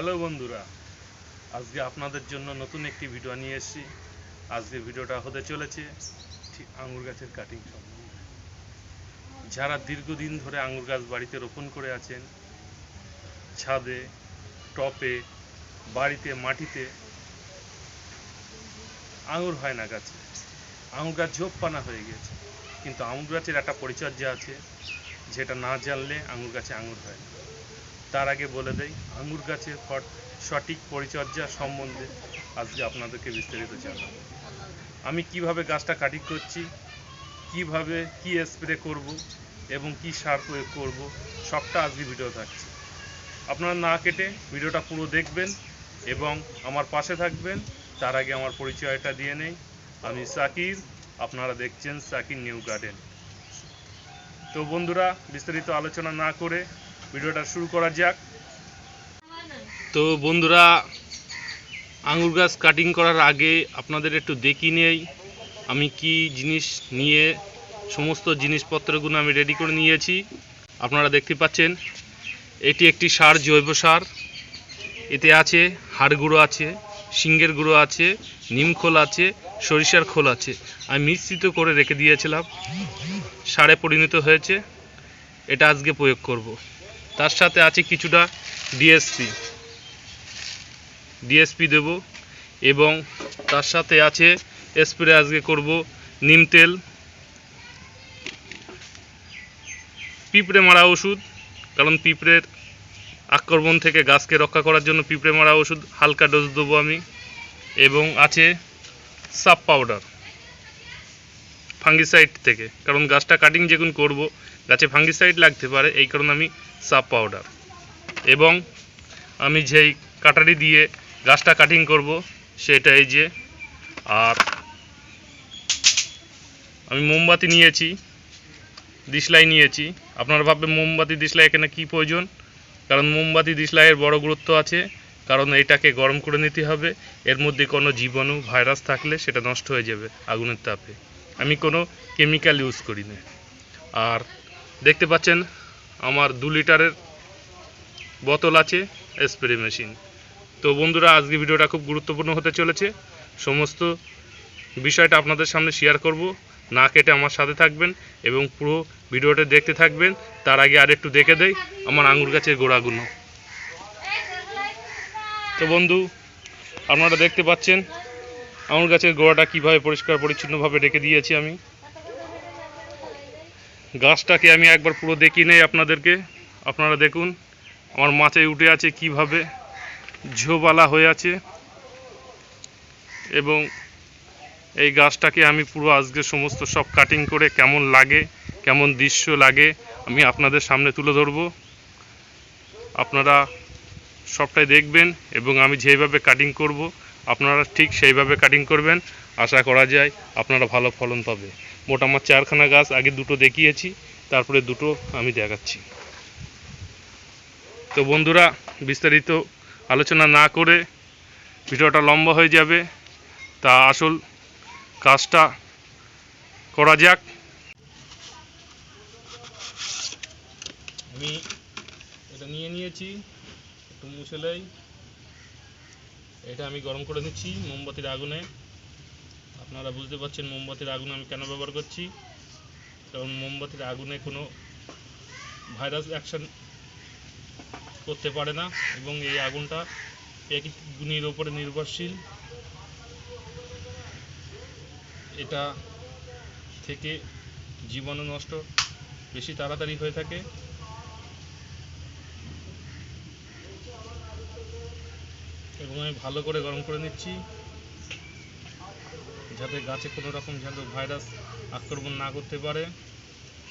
Hello বন্ধুরা, আজকে আপনাদের জন্য নতুন একটি ভিডিও নিয়ে এসেছি। আজকে ভিডিওটা হতে চলেছে ঠিক আঙুর গাছের কাটিং সম্বন্ধে। যারা দীর্ঘদিন ধরে আঙুর গাছ বাড়িতে রোপণ করে আছেন, ছাদে, টপে, বাড়িতে, মাটিতে আঙুর হয় না গাছে। আঙুর গাছ ঝোপ পানা হয়ে গেছে কিন্তু আঙুর গাছের একটা পরিচর্যা আছে, যেটা না জানলে আঙুর গাছে আঙুর হয় না। তার আগে বলে দেই আঙুর গাছের সঠিক পরিচর্যা সম্বন্ধে আজকে আপনাদেরকে বিস্তারিত জানাব। আমি কীভাবে গাছটা কাটিং করছি, কীভাবে কি স্প্রে করব এবং কি সার প্রয়োগ করব, সবটা আজকে ভিডিও থাকছে। আপনারা না কেটে ভিডিওটা পুরো দেখবেন এবং আমার পাশে থাকবেন, তার আগে আমার পরিচয়টা দিয়ে নেই। আমি সাকির, আপনারা দেখছেন সাকির নিউ গার্ডেন। তো বন্ধুরা, বিস্তারিত আলোচনা না করে ভিডিওটা শুরু করা যাক। তো বন্ধুরা, আঙুর গাছ কাটিং করার আগে আপনাদের একটু দেখি নেই, আমি কি জিনিস নিয়ে সমস্ত জিনিসপত্রগুলো আমি রেডি করে নিয়েছি। আপনারা দেখতে পাচ্ছেন, এটি একটি সার, জৈব সার। এতে আছে হাড় গুঁড়ো আছে, শিঙ্গের গুঁড়ো আছে, নিম খোল আছে, সরিষার খোল আছে। আমি মিশ্রিত করে রেখে দিয়েছিলাম। সারে পরিণত হয়েছে। এটা আজকে প্রয়োগ করব। তার সাথে আছে কিছুটা ডিএসপি ডিএসপি দেব এবং তার সাথে আছে স্প্রে আজকে করব নিম তেল। পিঁপড়ে মারা ওষুধ, কারণ পিঁপড়ের আক্রমণ থেকে গাছকে রক্ষা করার জন্য পিঁপড়ে মারা ওষুধ হালকা ডোজ দেবো আমি। এবং আছে সাপ পাউডার। ফাঙ্গিসাইড থেকে। কারণ গাছটা কাটিং যখন করব, গাছে ফাঙ্গিসাইড লাগতে পারে, এই কারণে আমি সাপ পাউডার এবং আমি যেই কাটারি দিয়ে গাছটা কাটিং করব সেটা এই যে, আর আমি মোমবাতি নিয়েছি দিশলাই নিয়েছি। আপনারা ভাববেন, মোমবাতি দিশলাই এখানে কি প্রয়োজন? কারণ মোমবাতি দিশলাইয়ের বড় গুরুত্ব আছে। কারণ এটাকে গরম করে নিতে হবে। এর মধ্যে কোনো জীবাণু, ভাইরাস থাকলে সেটা নষ্ট হয়ে যাবে আগুনের তাপে। আমি কোনো কেমিক্যাল ইউজ করি না। আর দেখতে পাচ্ছেন, আমার দু লিটারের বোতল আছে, স্প্রে মেশিন। তো বন্ধুরা, আজকে ভিডিওটা খুব গুরুত্বপূর্ণ হতে চলেছে। সমস্ত বিষয়টা আপনাদের সামনে শেয়ার করব। না কেটে আমার সাথে থাকবেন এবং পুরো ভিডিওটা দেখতে থাকবেন। তার আগে আর একটু দেখে দেই আমার আঙুর গাছের গোড়াগুলো। তো বন্ধু, আপনারা দেখতে পাচ্ছেন আঙুর গাছের গোড়াটা কীভাবে পরিষ্কার পরিচ্ছন্নভাবে রেখে দিয়েছি আমি? গাছটাকে আমি একবার পুরো দেখি নেই আপনাদেরকে। আপনারা দেখুন, আমার মাথায় উঠে আছে কীভাবে ঝোবালা হয়ে আছে। এবং এই গাছটাকে আমি পুরো আজকে সমস্ত সব কাটিং করে কেমন লাগে, কেমন দৃশ্য লাগে, আমি আপনাদের সামনে তুলে ধরবো। আপনারা সবটাই দেখবেন এবং আমি যেভাবে কাটিং করব আপনারা ঠিক সেইভাবে কাটিং করবেন। আশা করা যায় আপনারা ভালো ফলন পাবে। মোট আমার চারখানা গাছ আগে দুটো দেখিয়েছি, তারপরে দুটো আমি দেখাচ্ছি। তো বন্ধুরা, বিস্তারিত আলোচনা না করে ভিডিওটা লম্বা হয়ে যাবে। তা আসল কাজটা করা যাক। আমি এটা নিয়ে নিয়েছি, একটু মুছেলাই এটা আমি গরম করে নিচ্ছি, মোমবাতির আগুনে। আপনারা বুঝতে পারছেন মোমবাতির আগুন আমি কেন ব্যবহার করছি। কারণ মোমবাতির আগুনে কোনো ভাইরাস অ্যাকশন করতে পারে না, এবং এই আগুনটা একই গুণের ওপরে নির্ভরশীল। এটা থেকে জীবাণু নষ্ট বেশি তাড়াতাড়ি হয়ে থাকে। আমি ভালো করে গরম করে নিচ্ছি, যাতে গাছে কোনো রকম যেন ভাইরাস আক্রমণ না করতে পারে।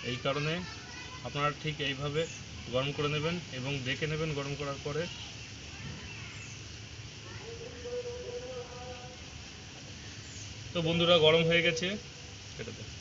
এই কারণে আপনারা ঠিক এইভাবে গরম করে নেবেন এবং দেখে নেবেন গরম করার পরে। তো বন্ধুরা, গরম হয়ে গেছে। এটাতে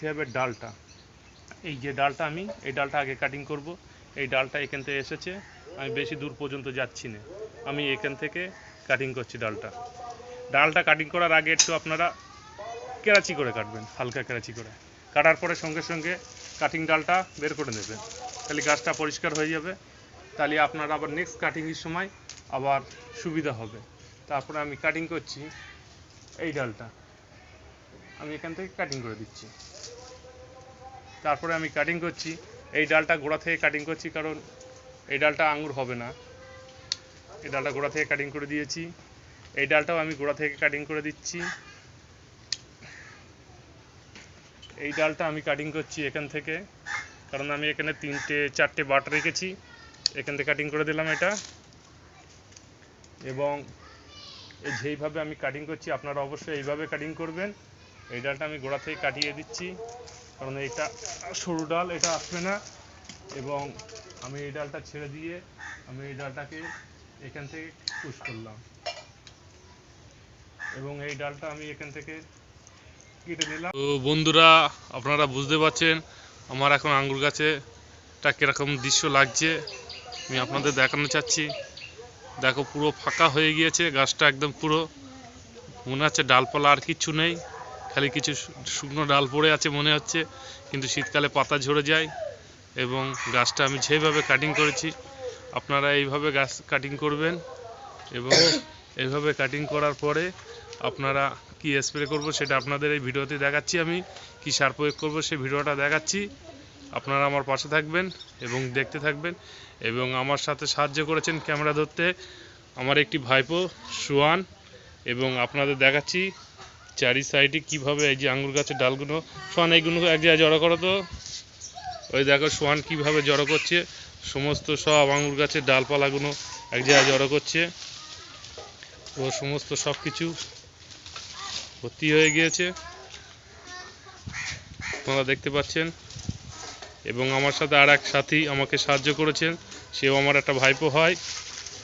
নিতে হবে ডালটা। এই যে ডালটা আমি, এই ডালটা আগে কাটিং করব। এই ডালটা এখান থেকে এসেছে, আমি বেশি দূর পর্যন্ত যাচ্ছি না। আমি এখান থেকে কাটিং করছি ডালটা। ডালটা কাটিং করার আগে একটু আপনারা কেরাচি করে কাটবেন, হালকা কেরাচি করে। কাটার পরে সঙ্গে সঙ্গে কাটিং ডালটা বের করে নেবেন। তাহলে গাছটা পরিষ্কার হয়ে যাবে। তাহলে আপনারা আবার নেক্সট কাটিংয়ের সময় আবার সুবিধা হবে। তারপরে আমি কাটিং করছি এই ডালটা। আমি এখান থেকে কাটিং করে দিচ্ছি। তারপরে আমি কাটিং করছি। এই ডালটা গোড়া থেকে কাটিং করছি কারণ এই ডালটা আঙুর হবে না। এই ডালটা গোড়া থেকে কাটিং করে দিয়েছি। এই ডালটাও আমি গোড়া থেকে কাটিং করে দিচ্ছি। এই ডালটা আমি কাটিং করছি এখান থেকে। কারণ আমি এখানে তিনটে, চারটে বাট রেখেছি। এখান থেকে কাটিং করে দিলাম এটা। এবং যেইভাবে আমি কাটিং করছি, আপনারা অবশ্যই এইভাবে কাটিং করবেন। এই ডালটা আমি গোড়া থেকে কাটিয়ে দিচ্ছি। কারণ এটা সরু ডাল, এটা আসবে না। এবং আমি এই ডালটা ছেড়ে দিয়ে আমি এই ডালটাকে এখান থেকে পুশ করলাম। এবং এই ডালটা আমি এখান থেকে কেটে নিলাম। তো বন্ধুরা, আপনারা বুঝতে পারছেন আমার এখন আঙ্গুর গাছেটা কীরকম দৃশ্য লাগছে। আমি আপনাদের দেখানো চাচ্ছি। দেখো পুরো ফাঁকা হয়ে গিয়েছে, গাছটা একদম পুরো। মনে হচ্ছে ডালপালা আর কিচ্ছু নেই। খালি কিছু শুকনো ডাল পড়ে আছে মনে হচ্ছে, কিন্তু শীতকালে পাতা ঝরে যায় এবং গাছটা আমি যেভাবে কাটিং করেছি, আপনারা এইভাবে গাছ কাটিং করবেন এবং এইভাবে কাটিং করার পরে আপনারা কি স্প্রে করব সেটা আপনাদের এই ভিডিওতে দেখাচ্ছি আমি, কি সার প্রয়োগ করব সেই ভিডিওটা দেখাচ্ছি। আপনারা আমার পাশে থাকবেন এবং দেখতে থাকবেন এবং আমার সাথে সাহায্য করেছেন ক্যামেরা ধরতে আমার একটি ভাইপো, সুয়ান, এবং আপনাদের দেখাচ্ছি চারি সাইডে কীভাবে এই যে আঙ্গুর গাছের ডালগুলো, সোয়ান এইগুলো এক জায়গায় জড়ো করো তো। ওই দেখো সোয়ান কীভাবে জড়ো করছে, সমস্ত সব আঙ্গুর গাছের ডালপালাগুলো এক জায়গায় জড়ো করছে। ও সমস্ত সব কিছু ভর্তি হয়ে গিয়েছে। আপনারা দেখতে পাচ্ছেন। এবং আমার সাথে আর এক সাথী আমাকে সাহায্য করেছেন, সেও আমার একটা ভাইপো হয়।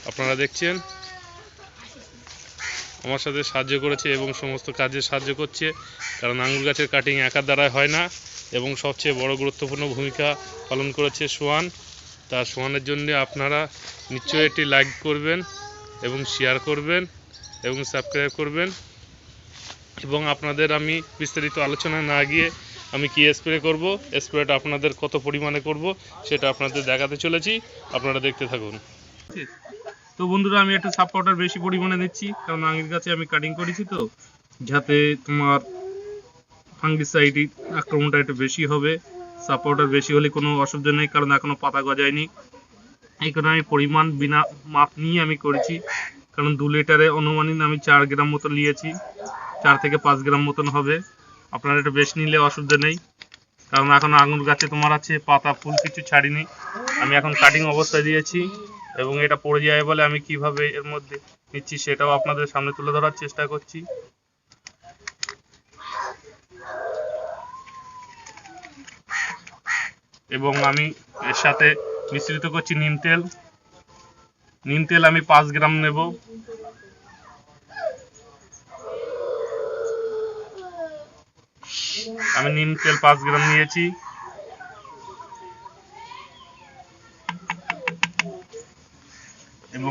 আপনারা দেখছেন? আমার সাথে সাহায্য করেছে এবং সমস্ত কাজে সাহায্য করছে, কারণ আঙুর গাছের কাটিং একার দ্বারাই হয় না, এবং সবচেয়ে বড় গুরুত্বপূর্ণ ভূমিকা পালন করেছে সোয়ান। তা সোয়ানের জন্য আপনারা নিশ্চয়ই এটি লাইক করবেন এবং শেয়ার করবেন এবং সাবস্ক্রাইব করবেন। এবং আপনাদের আমি বিস্তারিত আলোচনা না গিয়ে আমি কি স্প্রে করব স্প্রেটা আপনাদের কত পরিমাণে করব, সেটা আপনাদের দেখাতে চলেছি। আপনারা দেখতে থাকুন। তো বন্ধুরা, আমি একটা সাব পাউডার বেশি পরিমাণে দিচ্ছি কারণ আঙের গাছে আমি কাটিং করেছি তো, যাতে তোমার ফাঙ্গিসাইড আক্রমণটা একটু বেশি হবে সাব পাউডার বেশি হলে কোনো অসুবিধা নেই, কারণ এখনও পাতা গজায়নি। এই কারণে আমি পরিমাণ বিনা মাপ নিয়ে আমি করেছি, কারণ দু লিটারে অনুমানিক আমি চার গ্রাম মতন নিয়েছি, চার থেকে পাঁচ গ্রাম মতন হবে। আপনারা একটু বেশি নিলে অসুবিধা নেই, কারণ এখন আঙুর গাছে তোমার আছে পাতা, ফুল কিছু ছাড়িনি। আমি এখন কাটিং অবস্থায় দিয়েছি। এবং এটা পড়ে যায় বলে আমি কীভাবে এর মধ্যে নিচ্ছি সেটাও আপনাদের সামনে তুলে ধরার চেষ্টা করছি। এবং আমি এর সাথে মিশ্রিত করছি নিম তেল। নিম তেল আমি পাঁচ গ্রাম নেব। আমি নিম তেল পাঁচ গ্রাম নিয়েছি।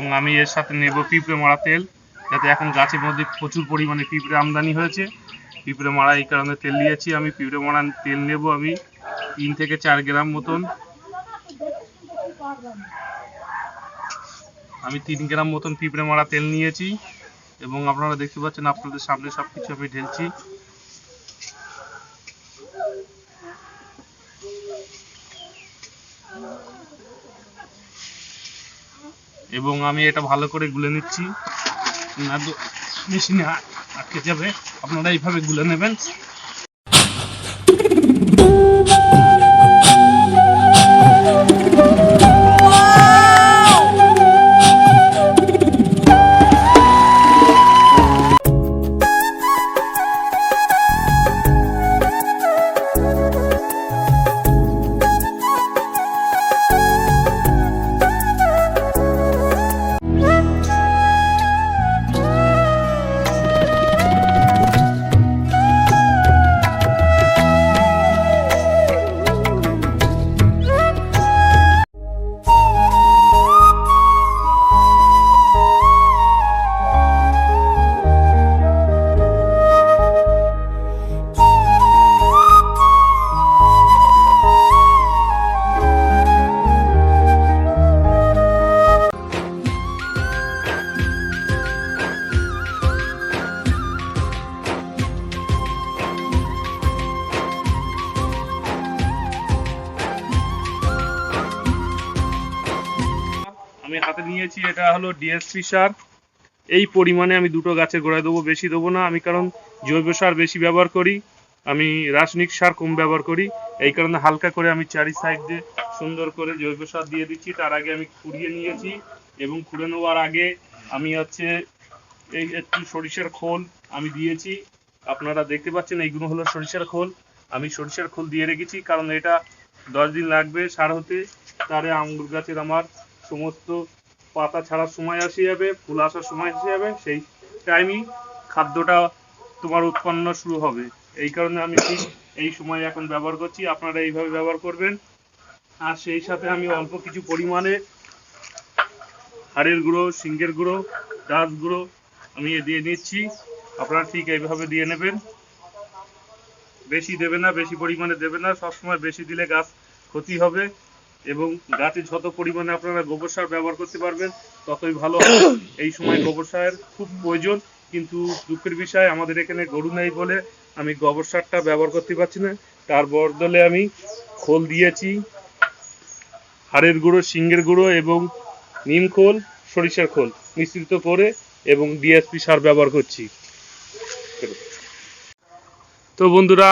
এবং আমি এর সাথে নেব পিঁপড়ে মারা তেল, যাতে এখন গাছের মধ্যে প্রচুর পরিমাণে পিঁপড়ে আমদানি হয়েছে। পিঁপড়ে মারা এই কারণে তেল নিয়েছি। আমি পিঁপড়ে মারা তেল নেব আমি তিন থেকে চার গ্রাম মতন। আমি তিন গ্রাম মতন পিঁপড়ে মারা তেল নিয়েছি এবং আপনারা দেখতে পাচ্ছেন আপনাদের সামনে সব কিছু আমি ঢেলছি। এবং আমি এটা ভালো করে গুলে নিচ্ছি। না তো, মেশিনে আটকে যাবে। আপনারা এইভাবে গুলে নেবেন। আমি হাতে নিয়েছি, এটা হলো ডিএসপি সার। এই পরিমাণে আমি দুটো গাছের গোড়ায় দেবো, বেশি দেবো না। আমি কারণ জৈব সার বেশি ব্যবহার করি, আমি রাসায়নিক সার কম ব্যবহার করি। এই কারণে হালকা করে আমি চারি সাইড দিয়ে সুন্দর করে জৈব সার দিয়ে দিচ্ছি। তার আগে আমি খুঁড়িয়ে নিয়েছি এবং খুঁড়ে নেওয়ার আগে আমি হচ্ছে এই একটু সরিষার খোল আমি দিয়েছি। আপনারা দেখতে পাচ্ছেন, এইগুলো হলো সরিষার খোল। আমি সরিষার খোল দিয়ে রেখেছি, কারণ এটা দশ দিন লাগবে সার হতে। তারে আঙ্গুর গাছের আমার সমস্ত পাতা ছাড়ার সময় আসে যাবে, ফুল আসার সময় আসে যাবে, সেই টাইমই খাদ্যটা তোমার উৎপন্ন শুরু হবে। এই কারণে আমি ঠিক এই সময় এখন ব্যবহার করছি, আপনারা এইভাবে ব্যবহার করবেন। আর সেই সাথে আমি অল্প কিছু পরিমাণে হাড়ের গুঁড়ো সিঙ্গের গুঁড়ো ডাস গুঁড়ো আমি দিয়ে নিচ্ছি আপনারা ঠিক এইভাবে দিয়ে নেবেন। বেশি দেবে না, বেশি পরিমাণে দেবে না, সবসময় বেশি দিলে গাছ ক্ষতি হবে। এবং গাছে যত পরিমাণে আপনারা গোবর সার ব্যবহার করতে পারবেন ততই ভালো হবে। এই সময় গোবর সারের খুব প্রয়োজন কিন্তু দুঃখের বিষয় আমাদের এখানে গরু নেই বলে আমি গোবর সারটা ব্যবহার করতে পারছি না। তার বদলে আমি খোল দিয়েছি হাড়ের গুঁড়ো সিঙ্গের গুঁড়ো এবং নিম খোল সরিষার খোল মিশ্রিত করে এবং ডিএসপি সার ব্যবহার করছি। তো বন্ধুরা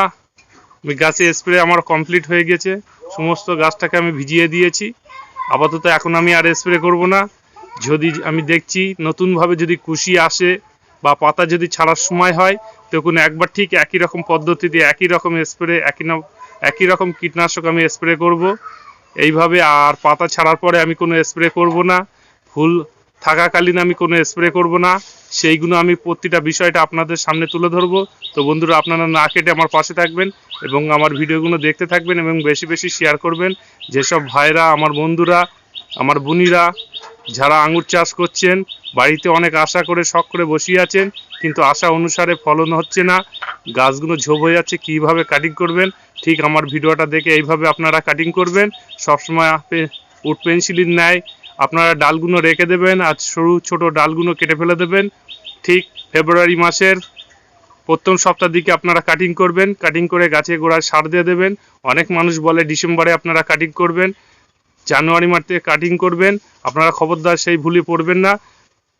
গাছে স্প্রে আমার কমপ্লিট হয়ে গেছে। সমস্ত গাছটাকে আমি ভিজিয়ে দিয়েছি। আপাতত এখন আমি আর স্প্রে করব না। যদি আমি দেখছি নতুনভাবে যদি কুশি আসে বা পাতা যদি ছাড়ার সময় হয়, তখন একবার ঠিক একই রকম পদ্ধতিতে একই রকম স্প্রে একই একই রকম কীটনাশক আমি স্প্রে করব। এইভাবে আর পাতা ছাড়ার পরে আমি কোনো স্প্রে করব না। ফুল থাকাকালীন আমি কোনো স্প্রে করব না। সেইগুলো আমি প্রতিটা বিষয়টা আপনাদের সামনে তুলে ধরবো। তো বন্ধুরা, আপনারা না কেটে আমার পাশে থাকবেন এবং আমার ভিডিওগুলো দেখতে থাকবেন এবং বেশি বেশি শেয়ার করবেন। যেসব ভাইরা, আমার বন্ধুরা, আমার বোনিরা, যারা আঙুর চাষ করছেন, বাড়িতে অনেক আশা করে, শখ করে বসিয়ে আছেন, কিন্তু আশা অনুসারে ফলন হচ্ছে না। গাছগুলো ঝোপ হয়ে যাচ্ছে, কীভাবে কাটিং করবেন? ঠিক আমার ভিডিওটা দেখে এইভাবে আপনারা কাটিং করবেন। সবসময় উড পেন্সিলের ন্যায় আপনারা ডালগুলো রেখে দেবেন আর সরু ছোট ডালগুলো কেটে ফেলে দেবেন। ঠিক ফেব্রুয়ারি মাসের প্রথম সপ্তাহ দিকে আপনারা কাটিং করবেন। কাটিং করে গাছে গোড়ায় সার দিয়ে দেবেন। অনেক মানুষ বলে ডিসেম্বরে আপনারা কাটিং করবেন। জানুয়ারি মাসে কাটিং করবেন। আপনারা খবরদার সেই ভুলে পড়বেন না।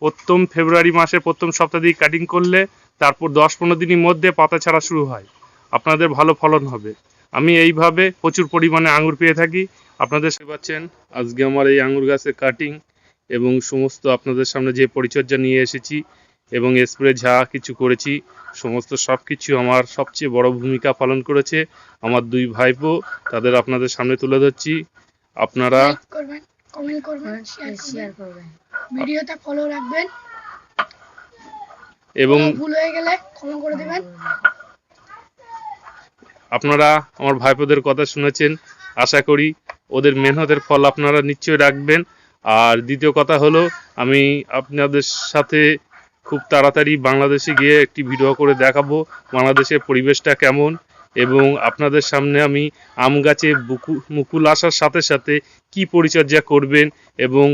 প্রথম ফেব্রুয়ারি মাসের প্রথম সপ্তাহ দিকে কাটিং করলে তারপর দশ পনেরো দিনের মধ্যে পাতা ছাড়া শুরু হয়। আপনাদের ভালো ফলন হবে। আমি এইভাবে প্রচুর পরিমাণে আঙুর পেয়ে থাকি। আপনাদের পাচ্ছেন। আজকে আমার এই আঙুর গাছের কাটিং এবং সমস্ত আপনাদের সামনে যে পরিচর্যা নিয়ে এসেছি এবং স্প্রে যা কিছু করেছি সমস্ত সব কিছু আমার সবচেয়ে বড় ভূমিকা পালন করেছে। আমার দুই ভাইপো তাদের আপনাদের সামনে তুলে ধরছি। আপনারা ফলো রাখবেন। এবং ভুল হয়ে গেলে ক্ষমা করে দিবেন। আপনারা আমার ভাইপোদের কথা শুনেছেন। আশা করি ওদের মেহনতের ফল আপনারা নিশ্চয়ই রাখবেন। আর দ্বিতীয় কথা হলো, আমি আপনাদের সাথে খুব তাড়াতাড়ি বাংলাদেশে গিয়ে একটি ভিডিও করে দেখাবো, বাংলাদেশের পরিবেশটা কেমন। এবং আপনাদের সামনে আমি আম গাছে মুকুল আসার সাথে সাথে কি পরিচর্যা করবেন এবং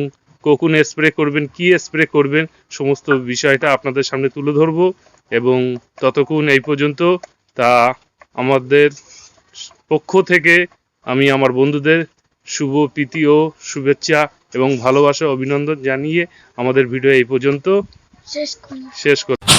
কখন স্প্রে করবেন, কি স্প্রে করবেন, সমস্ত বিষয়টা আপনাদের সামনে তুলে ধরবো। এবং ততক্ষণ এই পর্যন্ত তা আমাদের পক্ষ থেকে আমি আমার বন্ধুদের শুভ প্রীতি ও শুভেচ্ছা এবং ভালোবাসা অভিনন্দন জানিয়ে আমাদের ভিডিও এই পর্যন্ত শেষ করি